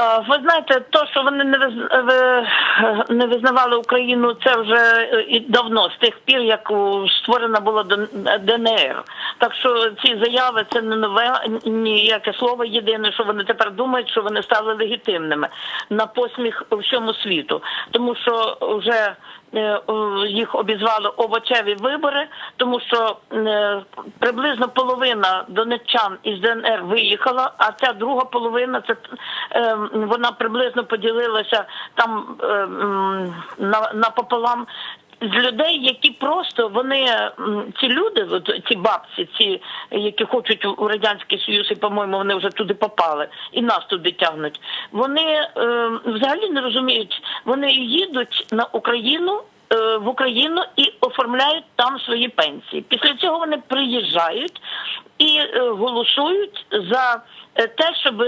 Е, Ви знаєте, то, що вони не не визнавали Україну, це вже е, і давно, з тих пір, як створена була ДНР. Так що ці заяви це не нове ніяке слово. Єдине, що вони тепер думають, що вони стали легітимними на посміх всьому світу, тому що вже їх обізвали овочеві вибори, тому що е, приблизно половина донеччан із ДНР виїхала, а ця друга половина це е, вона приблизно поділилася там е, на, напополам. З людей, які просто вони ці люди, от ці бабці, ці які хочуть у радянський союз, і по-моєму вони вже туди попали, і нас туди тягнуть. Вони е, взагалі не розуміють. Вони їдуть на Україну е, в Україну і оформляють там свої пенсії. Після цього вони приїжджають і е, голосують за те, щоб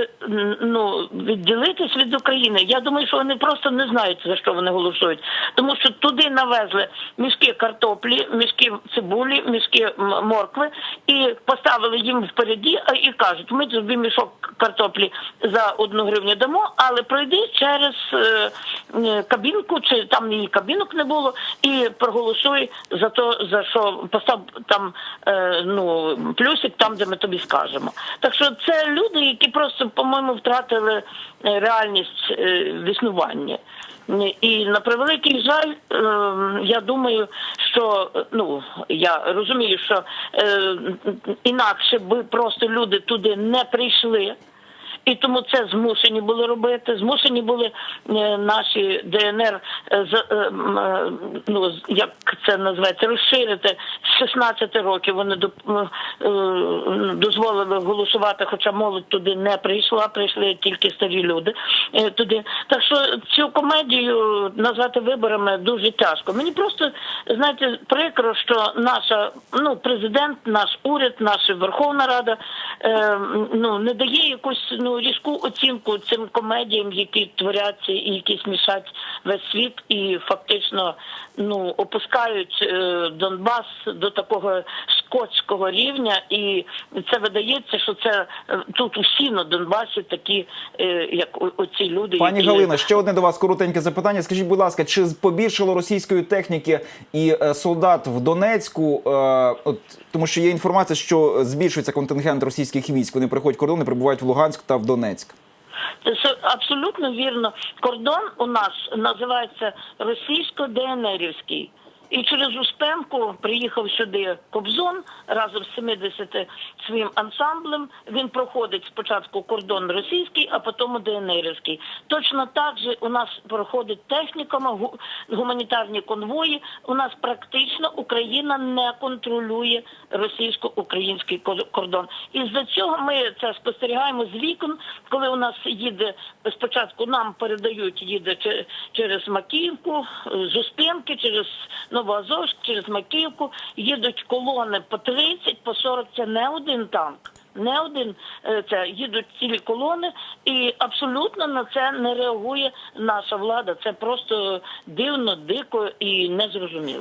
ну відділитись від України. Я думаю, що вони просто не знають за що вони голосують, тому що туди навезли мішки картоплі, мішки цибулі, мішки моркви і поставили їм впереді і кажуть: ми тобі мішок картоплі за одну гривню дамо, але пройди через е, е, кабінку, чи там її кабінок не було, і проголосуй за то, за що постав там е, ну плюсик там, де ми тобі скажемо. Так що це люди, які просто, по-моєму, втратили е, реальність е, в існуванні. І на превеликий жаль, е, я думаю, що ну я розумію, що е, інакше би просто люди туди не прийшли. І тому це змушені були робити. Змушені були е, наші ДНР е, е, ну як це називається, розширити з 16 років. Вони дозволили голосувати, хоча молодь туди не прийшла, прийшли тільки старі люди туди. Так що цю комедію назвати виборами дуже тяжко. Мені просто знаєте прикро, що наша ну президент, наш уряд, наша Верховна Рада ну не дає якусь ну різку оцінку цим комедіям, які творяться і які смішать весь світ, і фактично ну опускають е, Донбас до такого скотського рівня, і це видається, що це е, тут усі на Донбасі такі, е, як оці люди, Пані які... Галина, ще одне до вас коротеньке запитання. Скажіть, будь ласка, чи побільшало російської техніки і е, солдат в Донецьку? От тому, що є інформація, що збільшується контингент російських військ. Вони приходять кордони, прибувають в Луганськ та в Донецьк. Це абсолютно вірно. Кордон у нас називається російсько-ДНРівський. І через Успенку приїхав сюди Кобзон разом з 70 своїм ансамблем. Він проходить спочатку кордон російський, а потім ДНРівський. Точно так же у нас проходить техніками, гу- гуманітарні конвої. У нас практично Україна не контролює російсько-український кор- кордон. І з-за цього ми це спостерігаємо з вікон, коли у нас їде спочатку нам передають, їде через Макіївку, е, з Успенки, через Новоазовськ, через Макіївку, їдуть колони по 30, по 40, це не один танк. Не один е, це їдуть цілі колони, і абсолютно на це не реагує наша влада. Це просто дивно, дико і незрозуміло.